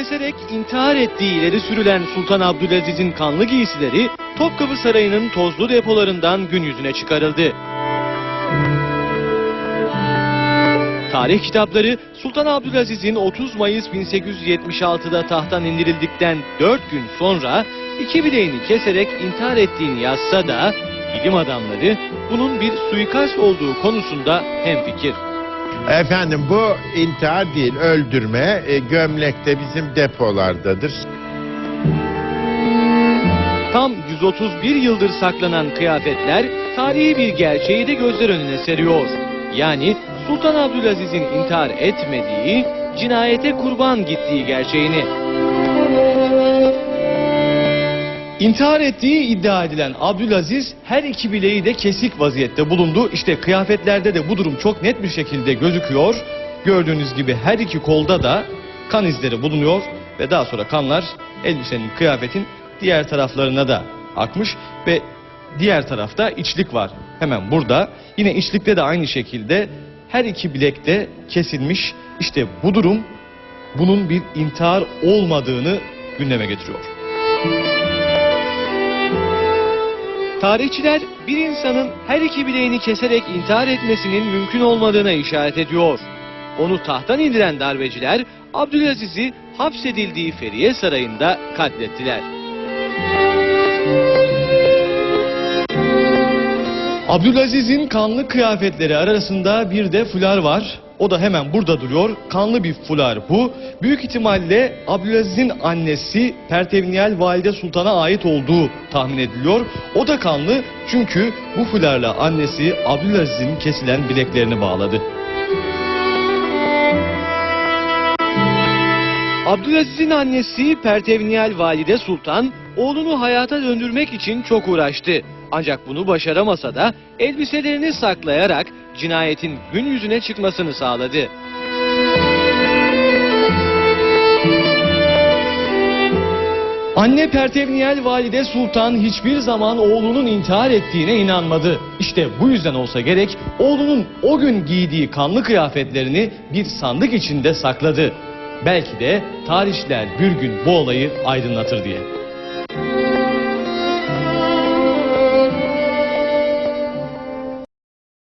keserek intihar ettiği ileri sürülen Sultan Abdülaziz'in kanlı giysileri Topkapı Sarayı'nın tozlu depolarından gün yüzüne çıkarıldı. Tarih kitapları Sultan Abdülaziz'in 30 Mayıs 1876'da tahttan indirildikten 4 gün sonra iki bileğini keserek intihar ettiğini yazsa da bilim adamları bunun bir suikast olduğu konusunda hemfikir. Efendim bu intihar değil öldürme. E, gömlekte bizim depolardadır. Tam 131 yıldır saklanan kıyafetler tarihi bir gerçeği de gözler önüne seriyor. Yani Sultan Abdülaziz'in intihar etmediği, cinayete kurban gittiği gerçeğini. İntihar ettiği iddia edilen Abdülaziz her iki bileği de kesik vaziyette bulundu. İşte kıyafetlerde de bu durum çok net bir şekilde gözüküyor. Gördüğünüz gibi her iki kolda da kan izleri bulunuyor ve daha sonra kanlar elbisenin kıyafetin diğer taraflarına da akmış ve diğer tarafta içlik var. Hemen burada yine içlikte de aynı şekilde her iki bilekte kesilmiş. İşte bu durum bunun bir intihar olmadığını gündeme getiriyor. Tarihçiler bir insanın her iki bileğini keserek intihar etmesinin mümkün olmadığına işaret ediyor. Onu tahttan indiren darbeciler Abdülaziz'i hapsedildiği Feriye Sarayı'nda katlettiler. Abdülaziz'in kanlı kıyafetleri arasında bir de fular var. O da hemen burada duruyor. Kanlı bir fular bu. Büyük ihtimalle Abdülaziz'in annesi Pertevniyel Valide Sultan'a ait olduğu tahmin ediliyor. O da kanlı çünkü bu fularla annesi Abdülaziz'in kesilen bileklerini bağladı. Abdülaziz'in annesi Pertevniyel Valide Sultan oğlunu hayata döndürmek için çok uğraştı. Ancak bunu başaramasa da elbiselerini saklayarak cinayetin gün yüzüne çıkmasını sağladı. Anne Pertevniyel Valide Sultan hiçbir zaman oğlunun intihar ettiğine inanmadı. İşte bu yüzden olsa gerek oğlunun o gün giydiği kanlı kıyafetlerini bir sandık içinde sakladı. Belki de tarihçiler bir gün bu olayı aydınlatır diye.